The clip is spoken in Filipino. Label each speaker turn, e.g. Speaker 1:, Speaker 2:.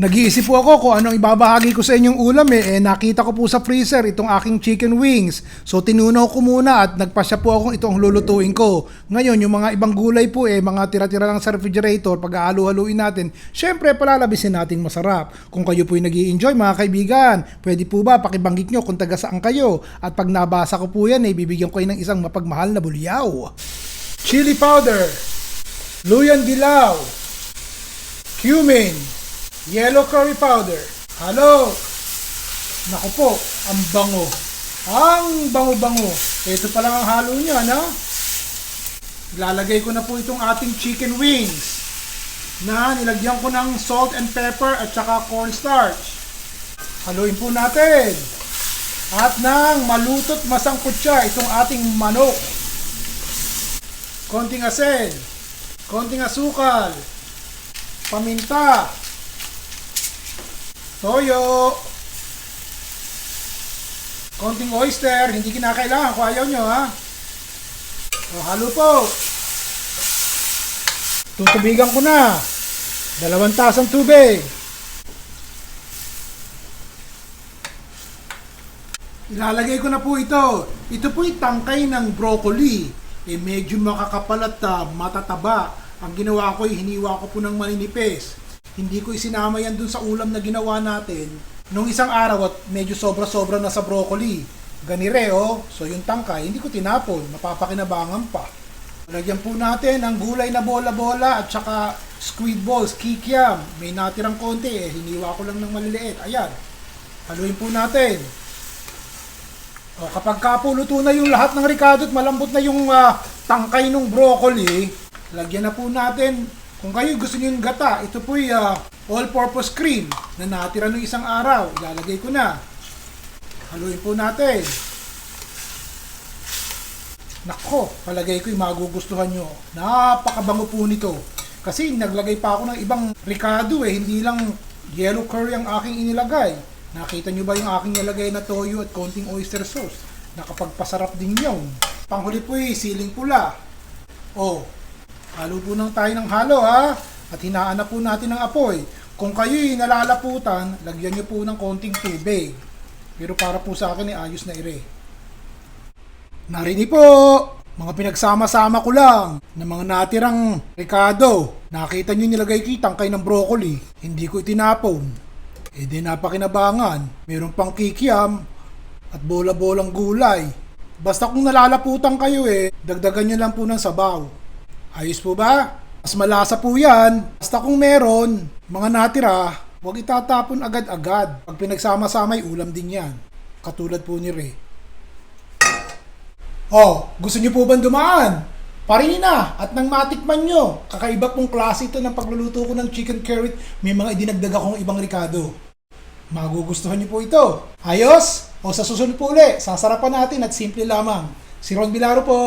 Speaker 1: Nag-iisip po ako kung anong ibabahagi ko sa inyong ulam eh. eh nakita ko po sa freezer itong aking chicken wings. So tinunaw ko muna at nagpasya po akong ito ang lulutuin ko. Ngayon yung mga ibang gulay po eh, mga tira-tira lang sa refrigerator, pag halu-haluin natin, syempre palalabisin nating masarap. Kung kayo po nag enjoy mga kaibigan, pwede po ba pakibanggit nyo kung taga saan kayo? At pag nabasa ko po yan eh, bibigyan ko kayo ng isang mapagmahal na bulyaw. Chili powder, luyan dilaw, cumin, yellow curry powder. Halo! Naku po, ang bango. Ang bango-bango. Ito pa lang ang halo niya, no? Ilalagay ko na po itong ating chicken wings na nilagyan ko ng salt and pepper at saka cornstarch. Haluin po natin. At nang malutot masangkot siya itong ating manok. Konting asin, konting asukal, paminta, toyo, konting oyster, hindi kinakailangan kung ayaw nyo ha. O, halo po. Tutubigan ko na. Dalawang tasang tubig. Ilalagay ko na po ito. Ito po yung tangkay ng broccoli. Eh medyo makakapal at ah, matataba. Ang ginawa ko, ay hiniwa ko po ng maninipis. Hindi ko isinama yan dun sa ulam na ginawa natin. Nung isang araw at medyo sobra-sobra na sa broccoli. Ganire oh. So yung tangkay, hindi ko tinapon. Mapapakinabangan pa. Lagyan po natin ang gulay na bola-bola at saka squid balls, kikiam. May natirang konti eh. Hiniwa ko lang ng maliliit. Ayan. Haluin po natin. O, kapag kapuluto na yung lahat ng ricado at malambot na yung ah, tangkay ng broccoli, lagyan na po natin, kung kayo gusto niyo yung gata, ito po yung ah, all-purpose cream na natira ng isang araw. Ilalagay ko na. Haluin po natin. Nako, palagay ko yung magugustuhan nyo. Napakabango po nito. Kasi naglagay pa ako ng ibang ricado eh, hindi lang yellow curry ang aking inilagay. Nakita nyo ba yung aking nilagay na toyo at konting oyster sauce? Nakapagpasarap din yun. Panghuli po eh, siling pula. Oh, halo po nang tayo ng halo ha. At hinaan na po natin ng apoy. Kung kayo'y nalalaputan, lagyan nyo po ng konting tubig. Pero para po sa akin ay ayos na ire. Narinig po! Mga pinagsama-sama ko lang ng mga natirang Ricardo. Nakita nyo nilagay kitang kay ng broccoli. Hindi ko itinapon. E di napakinabangan. Meron pang kikiam at bola-bolang gulay. Basta kung nalalaputan kayo eh, dagdagan nyo lang po ng sabaw. Ayos po ba? Mas malasa po yan. Basta kung meron, mga natira, huwag itatapon agad-agad. Pag pinagsama-sama, ulam din yan. Katulad po ni Ray. Oh, gusto niyo po bang dumaan? Parina at nang matikman nyo, kakaiba pong klase ito ng pagluluto ko ng chicken curry. May mga idinagdag akong ibang ricado. Magugustuhan niyo po ito. Ayos? O sa susunod po uli, sasarapan natin at simple lamang. Si Ron Bilaro po.